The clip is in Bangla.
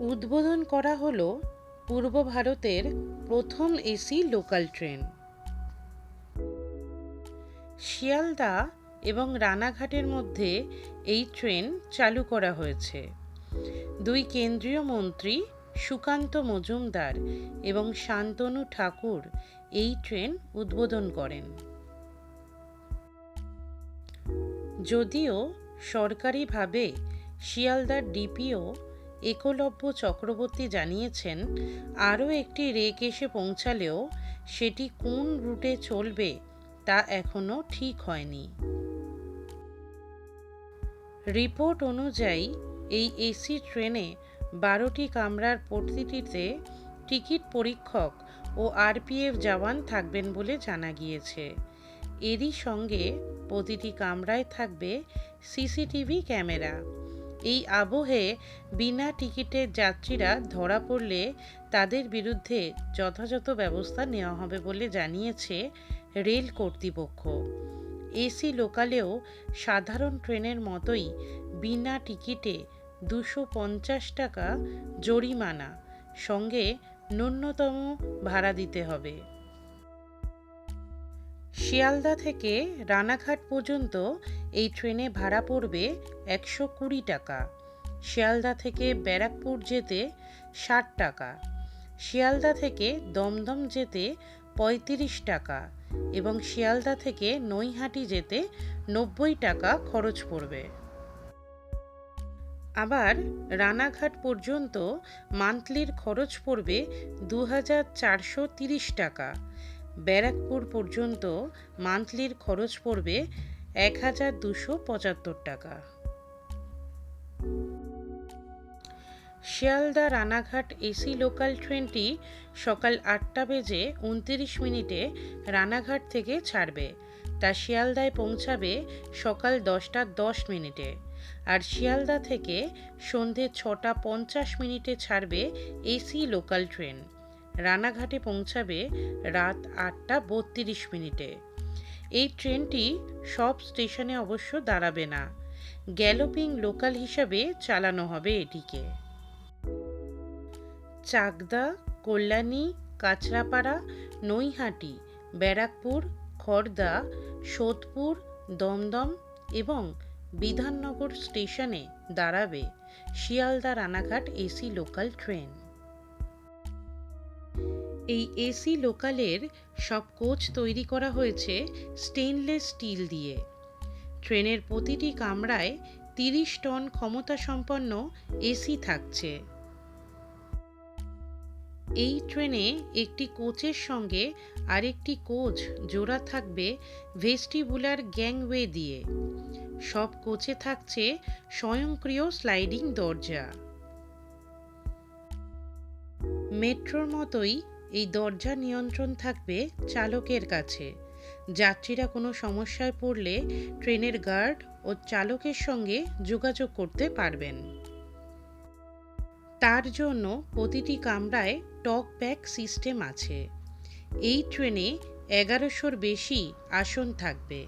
উদ্বোধন করা হল পূর্ব ভারতের প্রথম এসি লোকাল ট্রেন। শিয়ালদা এবং রানাঘাটের মধ্যে এই ট্রেন চালু করা হয়েছে। দুই কেন্দ্রীয় মন্ত্রী সুকান্ত মজুমদার এবং শান্তনু ঠাকুর এই ট্রেন উদ্বোধন করেন। যদিও সরকারিভাবে শিয়ালদার ডিপিও একলব্য চক্রবর্তী জানিয়েছেন, আরও একটি রেক এসে পৌঁছালেও সেটি কোন রুটে চলবে তা এখনও ঠিক হয়নি। রিপোর্ট অনুযায়ী, এই এসি ট্রেনে বারোটি কামরার প্রতিটিতে টিকিট পরীক্ষক ও আরপিএফ জওয়ান থাকবেন বলে জানা গিয়েছে। এরই সঙ্গে প্রতিটি কামরায় থাকবে সিসিটিভি ক্যামেরা। এই আবহে বিনা টিকিটের যাত্রীরা ধরা পড়লে তাদের বিরুদ্ধে যথাযথ ব্যবস্থা নেওয়া হবে বলে জানিয়েছে রেল কর্তৃপক্ষ। এসি লোকালেও সাধারণ ট্রেনের মতোই বিনা টিকিটে দুশো পঞ্চাশ টাকা জরিমানা, সঙ্গে ন্যূনতম ভাড়া দিতে হবে। শিয়ালদা থেকে রানাঘাট পর্যন্ত এই ট্রেনে ভাড়া পড়বে একশো কুড়ি টাকা। শিয়ালদা থেকে ব্যারাকপুর যেতে ষাট টাকা। শিয়ালদা থেকে দমদম যেতে পঁয়ত্রিশ টাকা এবং শিয়ালদা থেকে নৈহাটি যেতে নব্বই টাকা খরচ পড়বে। আবার রানাঘাট পর্যন্ত মান্থলির খরচ পড়বে দু টাকা। ব্যারাকপুর পর্যন্ত মান্থলির খরচ পড়বে এক হাজার দুশো পঁচাত্তর টাকা। শিয়ালদা রানাঘাট এসি লোকাল ট্রেনটি সকাল আটটা বেজে উনতিরিশ মিনিটে রানাঘাট থেকে ছাড়বে। তা শিয়ালদায় পৌঁছাবে সকাল দশটা দশ মিনিটে। আর শিয়ালদা থেকে সন্ধে ছটা পঞ্চাশ মিনিটে ছাড়বে এসি লোকাল ট্রেন। রানাঘাটে পৌঁছাবে রাত আটটা বত্রিশ মিনিটে। এই ট্রেনটি সব স্টেশনে অবশ্য দাঁড়াবে না। গ্যালোপিং লোকাল হিসাবে চালানো হবে এটিকে। চাকদা, কল্যাণী, কাঁচরাপাড়া, নৈহাটি, ব্যারাকপুর খড়দা সোদপুর, দমদম এবং বিধাননগর স্টেশনে দাঁড়াবে Sealdah Ranaghat AC local train. এই এসি লোকালের সব কোচ তৈরি করা হয়েছে স্টেনলেস স্টিল দিয়ে। ট্রেনের প্রতিটি কামরায় তিরিশ টন ক্ষমতা সম্পন্ন এসি থাকছে। এই ট্রেনে একটি কোচের সঙ্গে আরেকটি কোচ জোড়া থাকবে ভেস্টিবুলার গ্যাংওয়ে দিয়ে। সব কোচে থাকছে স্বয়ংক্রিয় স্লাইডিং দরজা। মেট্রোর মতোই এই দরজা নিয়ন্ত্রণ থাকবে চালকের কাছে। যাত্রীরা কোনো সমস্যায় পড়লে ট্রেনের গার্ড ও চালকের সঙ্গে যোগাযোগ করতে পারবেন। তার জন্য প্রতিটি কামরায় টক ব্যাক সিস্টেম আছে। এই ট্রেনে এগারোশোর বেশি আসন থাকবে।